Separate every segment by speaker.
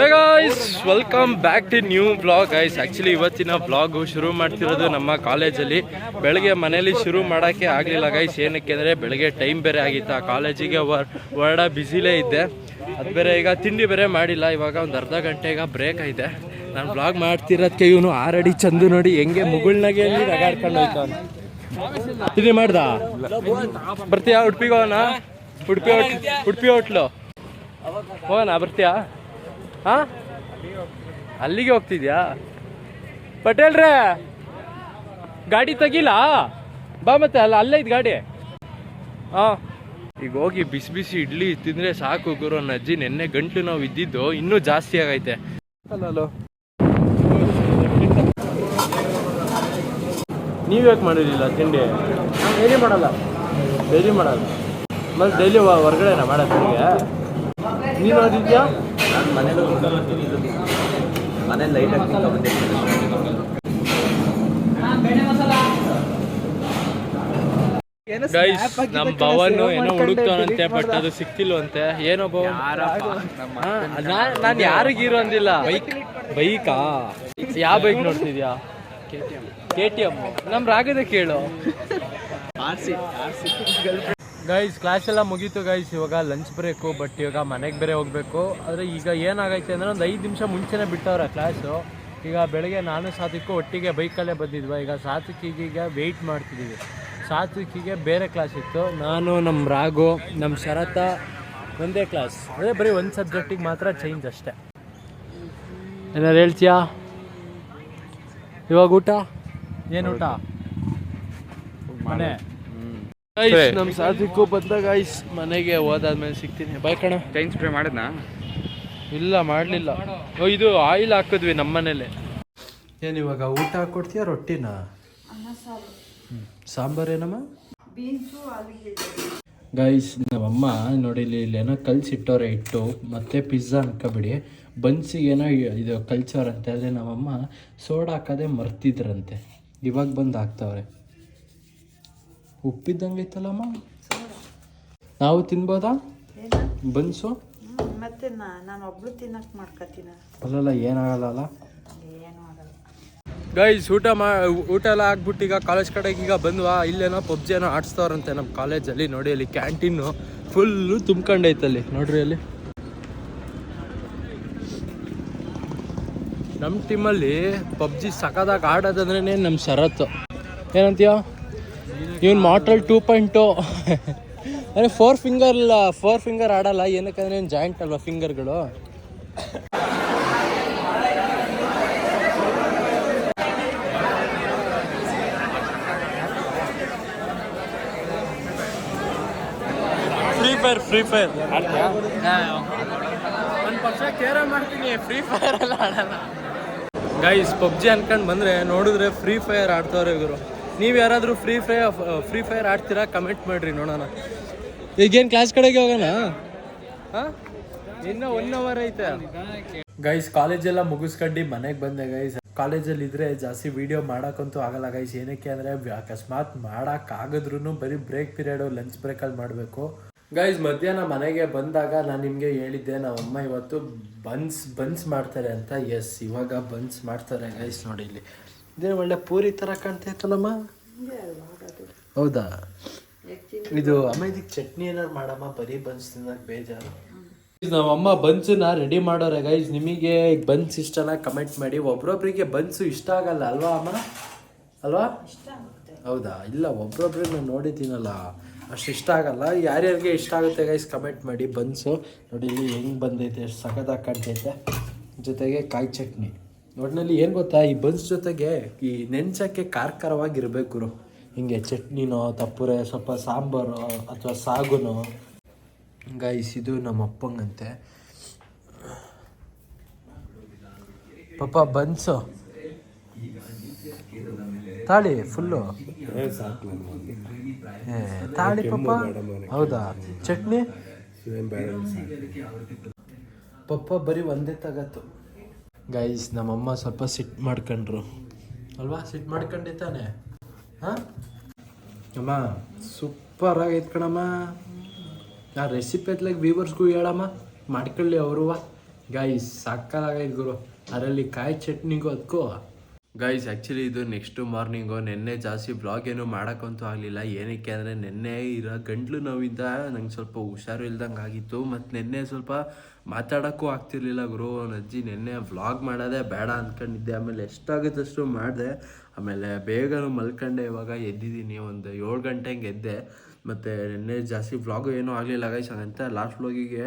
Speaker 1: Guys welcome back to new blog guys actually ಇವತ್ತಿನ blog ಶುರು ಮಾಡ್ತಿರೋದು ನಮ್ಮ ಕಾಲೇಜಲ್ಲಿ ಬೆಳಗ್ಗೆ ಮನೇಲಿ ಶುರು ಮಾಡೋಕ್ಕೆ ಆಗಲಿಲ್ಲ ಗೈಸ್ ಏನಕ್ಕೆ ಅಂದರೆ ಬೆಳಗ್ಗೆ ಟೈಮ್ ಬೇರೆ ಆಗಿತ್ತು. ಆ ಕಾಲೇಜಿಗೆ ಹೊರಡ ಬ್ಯುಸಿಲೇ ಇದ್ದೆ. ಅದು ಬೇರೆ ಈಗ ತಿಂಡಿ ಬೇರೆ ಮಾಡಿಲ್ಲ. ಇವಾಗ ಒಂದು ಅರ್ಧ ಗಂಟೆ ಈಗ ಬ್ರೇಕ್ ಐತೆ ನಾನು ಬ್ಲಾಗ್ ಮಾಡ್ತಿರೋದಕ್ಕೆ ಇವನು ಆರಡಿ ಚಂದು ನೋಡಿ ಹೆಂಗೆ ಮುಗುಳ್ನಾಗೆ ರಗಾಡ್ಕೊಂಡು ಹೋಯ್ತಾನ. ತಿಂಡಿ ಮಾಡ್ದ? ಬರ್ತೀಯಾ ಉಡುಪಿಗೆ ಹೋಗೋಣ ಉಡುಪಿ ಹೋಟ್ಲು ಉಡುಪಿ ಹೋಟ್ಲು. ಹೋಗೋಣ, ಬರ್ತೀಯಾ? ಹಾ? ಅಲ್ಲಿಗೆ ಹೋಗ್ತಿದ್ಯಾ? ಪಟೇಲ್ರೇ ಗಾಡಿ ತೆಗಿಲ್ಲ ಬಾ ಮತ್ತೆ ಅಲ್ಲ ಅಲ್ಲೇ ಇದ್ ಗಾಡಿ. ಹಾ. ಈಗ ಹೋಗಿ ಬಿಸಿ ಬಿಸಿ ಇಡ್ಲಿ ತಿಂದ್ರೆ ಸಾಕು ಗುರು ಅಜ್ಜಿ ನೆನ್ನೆ ಗಂಟು ನಾವು ಇದ್ದಿದ್ದು ಇನ್ನೂ ಜಾಸ್ತಿ ಆಗೈತೆ. ಅಲ್ಲೋ ನೀವು ಯಾಕೆ ಮಾಡಿರಲಿಲ್ಲ ತಿಂಡಿ? ಡೈಲಿ ಮಾಡಲ್ಲ. ಡೈಲಿ ಮಾಡಲ್ಲ. ಮತ್ತೆ ಡೈಲಿ ಹೊರಗಡೆನ ಮಾಡೋದು ನಿಮಗೆ ನೀನು ಓದಿದ್ಯಾ
Speaker 2: ನಾನು ಮನೇಲಿ ಮನೇಲಿ ಲೈಟ್ ಹಾಕಿ
Speaker 1: ಗೈಸ್ ನಮ್ ಭವನ್ ಏನೋ ಹುಡುಕ್ತಾನಂತೆ ಬಟ್ ಅದು ಸಿಕ್ತಿಲ್ವಂತೆ ಏನೋ ಭವನ್ ನಾನು ಯಾರಿಗೀರು ಅಂದಿಲ್ಲ. ಬೈಕ್ ಬೈಕಾ? ಯಾವ ಬೈಕ್ ನೋಡ್ತಿದ್ಯಾ? ಕೆ ಟಿ ಎಂ ನಮ್ ರಾಗದ ಕೇಳು. ಗೈಸ್ ಕ್ಲಾಸ್ ಎಲ್ಲ ಮುಗೀತು ಗೈಸ್ ಇವಾಗ ಲಂಚ್ ಬ್ರೇಕು ಬಟ್ ಇವಾಗ ಮನೆಗೆ ಬೇರೆ ಹೋಗ್ಬೇಕು. ಆದರೆ ಈಗ ಏನಾಗೈತೆ ಅಂದರೆ ಒಂದು ಐದು ನಿಮಿಷ ಮುಂಚೆನೇ ಬಿಟ್ಟವ್ರೆ ಕ್ಲಾಸು ಈಗ ಬೆಳಗ್ಗೆ ನಾನು ಸಾತ್ವಿಕ್ಕು ಒಟ್ಟಿಗೆ ಬೈಕಲ್ಲೇ ಬಂದಿದ್ವ. ಈಗ ಸಾತ್ವಿಕಿಗೆ ಈಗ ವೆಯ್ಟ್ ಮಾಡ್ತಿದ್ದೀವಿ ಸಾತ್ವಿಕಿಗೆ ಬೇರೆ ಕ್ಲಾಸ್ ಇತ್ತು. ನಾನು ನಮ್ಮ ರಾಘು ನಮ್ಮ ಶರತ ಒಂದೇ ಕ್ಲಾಸ್ ಅದೇ ಬರೀ ಒಂದು ಸಬ್ಜೆಕ್ಟಿಗೆ ಮಾತ್ರ ಚೇಂಜ್ ಅಷ್ಟೇ. ಏನಾರು ಹೇಳ್ತೀಯಾ? ಇವಾಗ ಊಟ? ಏನು ಊಟ? ಮನೆ. ನಮ್ಮ ಸಾತ್ವಿಕು ಬಂದಾಗ ಐಸ್ ಮನೆಗೆ ಹೋದಾದ್ಮೇಲೆ ಸಿಗ್ತೀನಿ. ಬಾಯ್ ಕಣ.
Speaker 2: ಟೈಮ್ ಸ್ಪ್ರೇ ಮಾಡಿದ್ನಾ?
Speaker 1: ಇಲ್ಲ ಮಾಡಲಿಲ್ಲ. ಓ ಇದು ಆಯಿಲ್ ಹಾಕಿದ್ವಿ ನಮ್ಮ ಮನೇಲೆ. ಏನು ಇವಾಗ ಊಟ ಹಾಕೊಡ್ತೀಯ ರೊಟ್ಟಿನ? ಸಾಂಬಾರ್ ಏನಮ್ಮ? ಗೈಸ್ ನಮ್ಮಮ್ಮ ನೋಡಿ ಇಲ್ಲಿ ಇಲ್ಲೇನೋ ಕಲ್ಸಿಟ್ಟವ್ರೆ ಇಟ್ಟು ಮತ್ತೆ ಪಿಜ್ಜಾ ಅನ್ಕೋಬಿಡಿ. ಬನ್ಸಿಗೇನೋ ಇದು ಕಲ್ಸೋರಂತೆ ಅದೇ ನಮ್ಮಮ್ಮ ಸೋಡಾ ಹಾಕೋದೇ ಮರ್ತಿದ್ರಂತೆ. ಇವಾಗ ಬಂದು ಹಾಕ್ತವ್ರೆ. ಉಪ್ಪಿದ್ದಂಗೆ ಐತಲ್ಲಮ್ಮ ನಾವು ತಿನ್ಬೋದಾ? ಬನ್ಸು.
Speaker 3: ಮತ್ತೆ ನಾನು ಒಬ್ಳು ತಿನ್ನಕ್ ಮಾಡ್ಕೊತೀನ
Speaker 1: ಅಲ್ಲಲ್ಲ ಏನಾಗಲ್ಲ
Speaker 3: ಏನು ಆಗಲ್ಲ.
Speaker 1: ಗೈಸ್ ಊಟ ಮಾ ಊಟ ಎಲ್ಲ ಆಗ್ಬಿಟ್ಟು ಈಗ ಕಾಲೇಜ್ ಕಡೆಗೆ ಈಗ ಬಂದ್ವಾ? ಇಲ್ಲೇನೋ ಪಬ್ಜಿ ಏನೋ ಆಡಿಸ್ತವ್ರಂತೆ ನಮ್ಮ ಕಾಲೇಜಲ್ಲಿ ನೋಡಿ ಅಲ್ಲಿ ಕ್ಯಾಂಟೀನು ಫುಲ್ಲು ತುಂಬ್ಕೊಂಡೈತಲ್ಲಿ. ನೋಡ್ರಿ ಅಲ್ಲಿ. ನಮ್ಮ ಟೀಮಲ್ಲಿ ಪಬ್ಜಿ ಸಕದಾಗ ಆಡೋದಂದ್ರೇ ನಮ್ಮ ಶರತ್ತು. ಏನಂತೀಯ? ಇವನ್ ಮಾಟ್ರಲ್ ಟೂ ಪಾಯಿಂಟು ಅಂದರೆ ಫೋರ್ ಫಿಂಗರ್ ಇಲ್ಲ ಫೋರ್ ಫಿಂಗರ್ ಆಡಲ್ಲ ಏನಕ್ಕಂದ್ರೆ ಏನು ಜಾಯಿಂಟ್ ಅಲ್ವಾ ಫಿಂಗರ್ಗಳು ಫ್ರೀ ಫೈರ್ ಫ್ರೀ ಫೈರ್ ಒಂದು ಪಕ್ಷ ಕೇರ ಮಾಡ್ತೀನಿ ಫ್ರೀ ಫೈರ್ ಎಲ್ಲ ಆಡಲ್ಲ. ಗೈಸ್ ಪಬ್ಜಿ ಅನ್ಕೊಂಡು ಬಂದರೆ ನೋಡಿದ್ರೆ ಫ್ರೀ ಫೈರ್ ಆಡ್ತವ್ರೆ ಇವರು. ನೀವು ಯಾರಾದರೂ ಫ್ರೀ ಫೈ ಫ್ರೀ ಫೈರ್ ಆಡ್ತೀರಾ? ಕಮೆಂಟ್ ಮಾಡಿರಿ ನೋಡೋಣ. ಈಗೇನು ಕ್ಲಾಸ್ ಕಡೆಗೆ ಹೋಗೋಣ? ಹಾಂ? ಇನ್ನೂ ಒನ್ ಅವರ್ ಐತೆ. ಗೈಸ್ ಕಾಲೇಜೆಲ್ಲ ಮುಗಿಸ್ಕೊಂಡು ಮನೆಗೆ ಬಂದೆ ಗೈಸ್ ಕಾಲೇಜಲ್ಲಿ ಇದ್ರೆ ಜಾಸ್ತಿ ವಿಡಿಯೋ ಮಾಡೋಕ್ಕಂತೂ ಆಗಲ್ಲ ಗೈಸ್ ಏನಕ್ಕೆ ಅಂದರೆ ಅಕಸ್ಮಾತ್ ಮಾಡೋಕ್ಕಾಗದ್ರೂ ಬರೀ ಬ್ರೇಕ್ ಪೀರಿಯಡು ಲಂಚ್ ಬ್ರೇಕಲ್ಲಿ ಮಾಡಬೇಕು. ಗೈಸ್ ಮಧ್ಯಾಹ್ನ ಮನೆಗೆ ಬಂದಾಗ ನಾನು ನಿಮಗೆ ಹೇಳಿದ್ದೆ ನಮ್ಮಮ್ಮ ಇವತ್ತು ಬನ್ಸ್ ಬನ್ಸ್ ಮಾಡ್ತಾರೆ ಅಂತ. ಎಸ್ ಇವಾಗ ಬನ್ಸ್ ಮಾಡ್ತಾರೆ ಗೈಸ್ ನೋಡಿ ಇಲ್ಲಿ. ಇದೇ ಒಳ್ಳೆ ಪೂರಿ ಥರ ಕಾಣ್ತಾ ಇತ್ತಲ್ಲಮ್ಮ ಹೌದಾ? ಇದು ಅಮ್ಮ ಇದಕ್ಕೆ ಚಟ್ನಿ ಏನಾರು ಮಾಡಮ್ಮ? ಬರೀ ಬನ್ಸ್ ತಿನ್ನೋಕೆ ಬೇಜಾರು. ನಮ್ಮಮ್ಮ ಬನ್ಸನ್ನ ರೆಡಿ ಮಾಡೋರೆ ಗೈಸ್ ನಿಮಗೆ ಬನ್ಸ್ ಇಷ್ಟನ ಕಮೆಂಟ್ ಮಾಡಿ. ಒಬ್ರೊಬ್ರಿಗೆ ಬನ್ಸು ಇಷ್ಟ ಆಗಲ್ಲ, ಅಲ್ವಾ ಅಮ್ಮ? ಅಲ್ವಾ? ಹೌದಾ? ಇಲ್ಲ ಒಬ್ರೊಬ್ರಿಗೆ ನಾನು ನೋಡಿದ್ದೀನಲ್ಲ ಅಷ್ಟು ಇಷ್ಟ ಆಗಲ್ಲ. ಯಾರ್ಯಾರಿಗೆ ಇಷ್ಟ ಆಗುತ್ತೆ ಗೈಸ್ ಕಮೆಂಟ್ ಮಾಡಿ ಬನ್ಸು. ನೋಡಿ ಇಲ್ಲಿ ಹೆಂಗೆ ಬಂದೈತೆ, ಎಷ್ಟು ಸಖತ್ತಾಗಿ ಕಾಣ್ತೈತೆ. ಜೊತೆಗೆ ಕಾಯಿ ಚಟ್ನಿ. ಒಟ್ಟಿನಲ್ಲಿ ಏನು ಗೊತ್ತಾ ಈ ಬನ್ಸ್ ಜೊತೆಗೆ ಈ ನೆಂಚಕ್ಕೆ ಕಾರ್ಕರವಾಗಿರಬೇಕು ಹಿಂಗೆ ಚಟ್ನಿನೋ ತಪ್ಪುರೆ ಸ್ವಲ್ಪ ಸಾಂಬಾರು ಅಥವಾ ಸಾಗುನೋ. ಗೈಸ್ ಇದು ನಮ್ಮ ಅಪ್ಪಂಗಂತೆ. ಪಾಪ ಬನ್ಸು. ತಾಳಿ ಫುಲ್ಲು. ತಾಳಿ ಪಾಪ. ಹೌದಾ? ಚಟ್ನಿ? ಪಪ್ಪ ಬರೀ ಒಂದೇ ತಗತ್ತು. ಗೈಸ್ ನಮ್ಮಮ್ಮ ಸ್ವಲ್ಪ ಸಿಟ್ ಮಾಡ್ಕೊಂಡ್ರು. ಅಲ್ವಾ? ಸಿಟ್ ಮಾಡ್ಕೊಂಡೆ ತಾನೆ. ಹಾಂ? ಅಮ್ಮ ಸೂಪರ್ ಆಗೈತೆ ಕಣಮ್ಮ. ಆ ರೆಸಿಪಿ ಎತ್ಲಾಗ ವ್ಯೂವರ್ಸ್ಗೂ ಹೇಳಮ್ಮ. ಮಾಡ್ಕೊಳ್ಳಿ ಅವರು. ಗೈಸ್ ಸಾಕಾಗೈತೆ ಗುರು. ಅದರಲ್ಲಿ ಕಾಯಿ ಚಟ್ನಿಗೂ ಅದಕ್ಕೂ ಗೈಸ್ ಆ್ಯಕ್ಚುಲಿ ಇದು ನೆಕ್ಸ್ಟ್ ಮಾರ್ನಿಂಗು ನಿನ್ನೆ ಜಾಸ್ತಿ ಬ್ಲಾಗ್ ಏನು ಮಾಡೋಕ್ಕಂತೂ ಆಗಲಿಲ್ಲ. ಏನಕ್ಕೆ ಅಂದರೆ ನಿನ್ನೆ ಇರೋ ಗಂಟ್ಲು ನೋವಿಂದ ನಂಗೆ ಸ್ವಲ್ಪ ಹುಷಾರು ಇಲ್ದಂಗೆ ಆಗಿತ್ತು. ಮತ್ತು ನಿನ್ನೆ ಸ್ವಲ್ಪ ಮಾತಾಡೋಕ್ಕೂ ಆಗ್ತಿರ್ಲಿಲ್ಲ ಗುರು. ಅಜ್ಜಿ ನಿನ್ನೆ ವ್ಲಾಗ್ ಮಾಡೋದೇ ಬೇಡ ಅಂದ್ಕೊಂಡಿದ್ದೆ ಆಮೇಲೆ ಎಷ್ಟಾಗುತ್ತಷ್ಟು ಮಾಡಿದೆ. ಆಮೇಲೆ ಬೇಗ ಮಲ್ಕೊಂಡೆ ಇವಾಗ. ಎದ್ದಿದ್ದೀನಿ. ಒಂದು ಏಳು ಗಂಟೆ ಹಂಗೆ ಎದ್ದೆ. ಮತ್ತು ನಿನ್ನೆ ಜಾಸ್ತಿ ವ್ಲಾಗು ಏನೂ ಆಗಲಿಲ್ಲ ಗೈಸ್ ಹಾಗಂತ ಲಾಸ್ಟ್ ವ್ಲಾಗಿಗೆ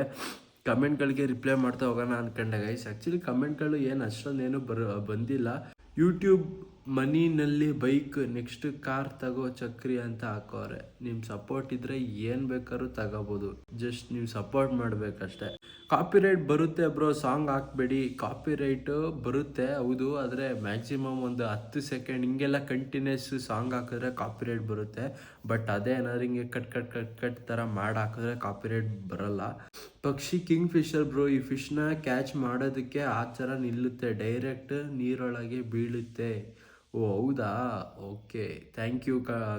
Speaker 1: ಕಮೆಂಟ್ಗಳಿಗೆ ರಿಪ್ಲೈ ಮಾಡ್ತಾ ಹೋಗೋಣ ಅಂದ್ಕೊಂಡೆ ಗೈಸ್ ಆ್ಯಕ್ಚುಲಿ ಕಮೆಂಟ್ಗಳು ಏನು ಅಷ್ಟೊಂದೇನು ಬರ, ಬಂದಿಲ್ಲ. YouTube ಮನಿನಲ್ಲಿ ಬೈಕ್ ನೆಕ್ಸ್ಟ್ ಕಾರ್ ತಗೋ ಚಕ್ರಿ ಅಂತ ಹಾಕೋರೆ. ನಿಮ್ಮ ಸಪೋರ್ಟ್ ಇದ್ರೆ ಏನು ಬೇಕಾದ್ರೂ ತಗೋಬೋದು. ಜಸ್ಟ್ ನೀವು ಸಪೋರ್ಟ್ ಮಾಡಬೇಕಷ್ಟೆ. ಕಾಪಿರೈಟ್ ಬರುತ್ತೆ ಬ್ರೋ ಸಾಂಗ್ ಹಾಕ್ಬೇಡಿ. ಕಾಪಿರೈಟ್ ಬರುತ್ತೆ, ಹೌದು. ಆದರೆ ಮ್ಯಾಕ್ಸಿಮಮ್ ಒಂದು ಹತ್ತು ಸೆಕೆಂಡ್ ಹಿಂಗೆಲ್ಲ ಕಂಟಿನ್ಯೂಸ್ ಸಾಂಗ್ ಹಾಕಿದ್ರೆ ಕಾಪಿರೈಟ್ ಬರುತ್ತೆ. ಬಟ್ ಅದೇ ಏನಾದ್ರು ಹಿಂಗೆ ಕಟ್ ಕಟ್ ಕಟ್ ಕಟ್ ಥರ ಮಾಡಿ ಹಾಕಿದ್ರೆ ಕಾಪಿರೈಟ್ ಬರಲ್ಲ. ಪಕ್ಷಿ ಕಿಂಗ್ ಫಿಶರ್ ಬ್ರೋ ಈ ಫಿಶ್ನ ಕ್ಯಾಚ್ ಮಾಡೋದಕ್ಕೆ ಆ ಥರ ನಿಲ್ಲುತ್ತೆ. ಡೈರೆಕ್ಟ್ ನೀರೊಳಗೆ ಬೀಳುತ್ತೆ. ಓ, ಹೌದಾ? ಓಕೆ. ಥ್ಯಾಂಕ್ ಯು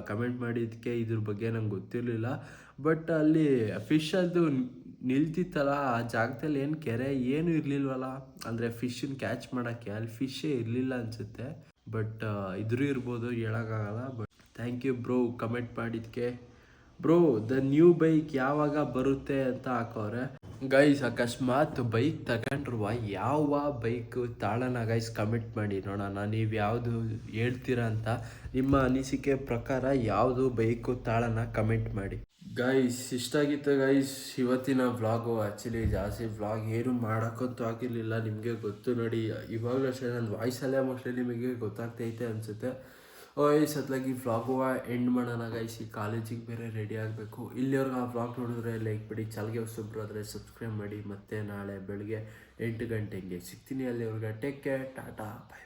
Speaker 1: ಕಮೆಂಟ್ ಮಾಡಿದ್ದಕ್ಕೆ ಇದ್ರ ಬಗ್ಗೆ ನಂಗೆ ಗೊತ್ತಿರಲಿಲ್ಲ. ಬಟ್ ಅಲ್ಲಿ ಫಿಶ್ ಅದು ನಿಲ್ತಿತ್ತಲ್ಲ, ಆ ಜಾಗದಲ್ಲಿ ಏನು ಕೆರೆ ಏನು ಇರಲಿಲ್ವಲ್ಲ? ಅಂದರೆ ಫಿಶನ್ನ ಕ್ಯಾಚ್ ಮಾಡೋಕ್ಕೆ ಅಲ್ಲಿ ಫಿಶ್ಶೇ ಇರಲಿಲ್ಲ ಅನಿಸುತ್ತೆ. ಬಟ್ ಇದ್ರೂ ಇರ್ಬೋದು, ಹೇಳೋಕ್ಕಾಗಲ್ಲ. But thank you bro comment ಮಾಡಿದ್ದಕ್ಕೆ ಬ್ರೋ ದ ನ್ಯೂ ಬೈಕ್ ಯಾವಾಗ ಬರುತ್ತೆ ಅಂತ ಹಾಕೋರೆ? ಗೈಸ್ ಅಕಸ್ಮಾತ್ ಬೈಕ್ ತಗೊಂಡ್ರುವ ಯಾವ ಬೈಕ್ ತಾಳನ ಗೈಸ್ ಕಮಿಟ್ ಮಾಡಿ ನೋಡೋಣ, ನೀವು ಯಾವುದು ಹೇಳ್ತೀರಾ ಅಂತ ನಿಮ್ಮ ಅನಿಸಿಕೆ ಪ್ರಕಾರ ಯಾವುದು ಬೈಕು ತಾಳನ ಕಮೆಂಟ್ ಮಾಡಿ. ಗೈಸ್ ಇಷ್ಟ ಆಗಿತ್ತು ಗೈಸ್ ಇವತ್ತಿನ ವ್ಲಾಗು ಆ್ಯಕ್ಚುಲಿ ಜಾಸ್ತಿ ವ್ಲಾಗ್ ಏನು ಮಾಡೋಕ್ಕಂತೂ ಆಗಿರಲಿಲ್ಲ, ನಿಮಗೆ ಗೊತ್ತು ನೋಡಿ, ಇವಾಗಲೂ ಅಷ್ಟೇ ನನ್ನ ವಾಯ್ಸಲ್ಲೇ ಮೋಸ್ಟ್ಲಿ ನಿಮಗೆ ಗೊತ್ತಾಗ್ತೈತೆ ಅನಿಸುತ್ತೆ. ಓಯ್ ಸತ್ಲಾಗಿ ವ್ಲಾಗು ಎಂಡ್ ಮಾಡೋಣ ಗಾಯಿಸಿ ಈ ಕಾಲೇಜಿಗೆ ಬೇರೆ ರೆಡಿ ಆಗಬೇಕು. ಇಲ್ಲಿವರೆಗೂ ಆ ವ್ಲಾಗ್ ನೋಡಿದ್ರೆ ಲೈಕ್ ಬಿಡಿ, ಚಾಲ್ಗೆ ಆದರೆ ಸಬ್ಸ್ಕ್ರೈಬ್ ಮಾಡಿ. ಮತ್ತೆ ನಾಳೆ ಬೆಳಗ್ಗೆ ಎಂಟು ಗಂಟೆಗೆ ಸಿಗ್ತೀನಿ ಅಲ್ಲಿವ್ರಿಗೆ. Take care tata bye